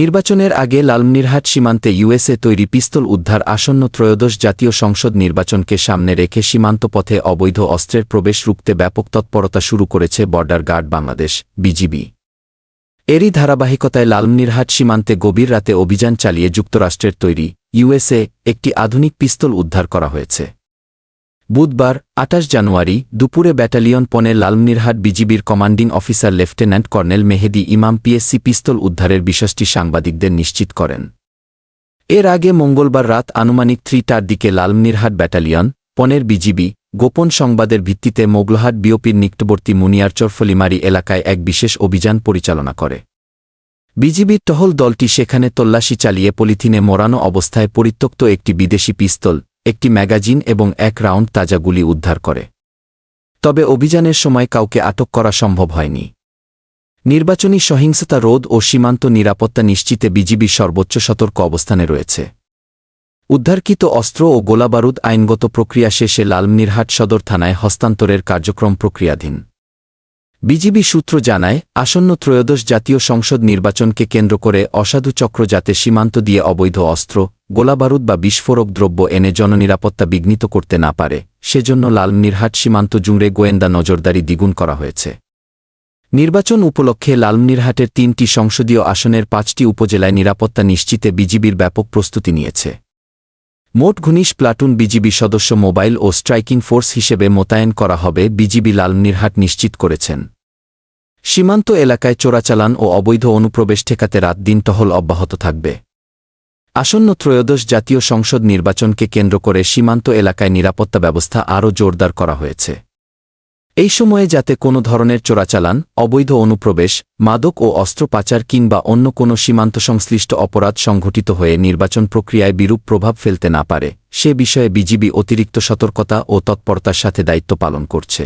নির্বাচনের আগে লালমনিরহাট সীমান্তে ইউএসএ তৈরি পিস্তল উদ্ধার আসন্ন ত্রয়োদশ জাতীয় সংসদ নির্বাচনকে সামনে রেখে সীমান্ত পথে অবৈধ অস্ত্রের প্রবেশ রুখতে ব্যাপক তৎপরতা শুরু করেছে বর্ডার গার্ড বাংলাদেশ, বিজিবি। এরই ধারাবাহিকতায় লালমনিরহাট সীমান্তে গভীর রাতে অভিযান চালিয়ে যুক্তরাষ্ট্রের তৈরি ইউএসএ একটি আধুনিক পিস্তল উদ্ধার করা হয়েছে। বুধবার আটাশ জানুয়ারি, দুপুরে ব্যাটালিয়ন পনে লালমনিরহাট বিজিবির commanding officer lieutenant colonel Mehedi Imam PSC pistol উদ্ধারের বিষয়টি সাংবাদিকদের নিশ্চিত করেন। এর আগে মঙ্গলবার রাত আনুমানিক থ্রিটার দিকে লালমনিরহাট ব্যাটালিয়ন, পনেরো বিজিবি, গোপন সংবাদের ভিত্তিতে মোগলহাট বিওপির নিকটবর্তী মুনিয়ারচর ফলিমারি এলাকায় এক বিশেষ অভিযান পরিচালনা করে। বিজিবির টহল দলটি সেখানে তল্লাশি চালিয়ে পলিথিনে মোড়ানো অবস্থায় পরিত্যক্ত একটি বিদেশি পিস্তল একটি ম্যাগাজিন এবং এক রাউন্ড তাজা গুলি উদ্ধার করে। তবে অভিযানের সময় কাউকে আটক করা সম্ভব হয়নি। নির্বাচনী সহিংসতা রোধ ও সীমান্ত নিরাপত্তা নিশ্চিতে বিজিবি সর্বোচ্চ সতর্ক অবস্থানে রয়েছে। উদ্ধারকৃত অস্ত্র ও গোলাবারুদ আইনগত প্রক্রিয়া শেষে লালমনিরহাট সদর থানায় হস্তান্তরের কার্যক্রম প্রক্রিয়াধীন। বিজিবি সূত্র জানায়, আসন্ন ত্রয়োদশ জাতীয় সংসদ নির্বাচনকে কেন্দ্র করে অসাধু চক্র যাতে সীমান্ত দিয়ে অবৈধ অস্ত্র, গোলাবারুদ বা বিস্ফোরক দ্রব্য এনে জননিরাপত্তা বিঘ্নিত করতে না পারে, সেজন্য লালমনিরহাট সীমান্ত জুড়ে গোয়েন্দা নজরদারি দ্বিগুণ করা হয়েছে। নির্বাচন উপলক্ষে লালমনিরহাটের তিনটি সংসদীয় আসনের পাঁচটি উপজেলায় নিরাপত্তা নিশ্চিতে বিজিবির ব্যাপক প্রস্তুতি নিয়েছে। মোট ঘনিশ প্লাটুন বিজিবি সদস্য মোবাইল ও স্ট্রাইকিং ফোর্স হিসেবে মোতায়েন করা হবে, বিজিবি লালমনিরহাট নিশ্চিত করেছেন। সীমান্ত এলাকায় চোরাচালান ও অবৈধ অনুপ্রবেশ ঠেকাতে রাত দিন টহল অব্যাহত থাকবে। আসন্ন ত্রয়োদশ জাতীয় সংসদ নির্বাচনকে কেন্দ্র করে সীমান্ত এলাকায় নিরাপত্তা ব্যবস্থা আরও জোরদার করা হয়েছে। এই সময়ে যাতে কোনো ধরনের চোরাচালান, অবৈধ অনুপ্রবেশ, মাদক ও অস্ত্র পাচার কিংবা অন্য কোনো সীমান্ত সংশ্লিষ্ট অপরাধ সংঘটিত হয়ে নির্বাচন প্রক্রিয়ায় বিরূপ প্রভাব ফেলতে না পারে, সে বিষয়ে বিজিবি অতিরিক্ত সতর্কতা ও তৎপরতার সাথে দায়িত্ব পালন করছে।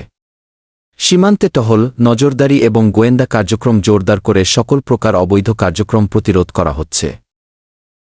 সীমান্তে টহল, নজরদারি এবং গোয়েন্দা কার্যক্রম জোরদার করে সকল প্রকার অবৈধ কার্যক্রম প্রতিরোধ করা হচ্ছে।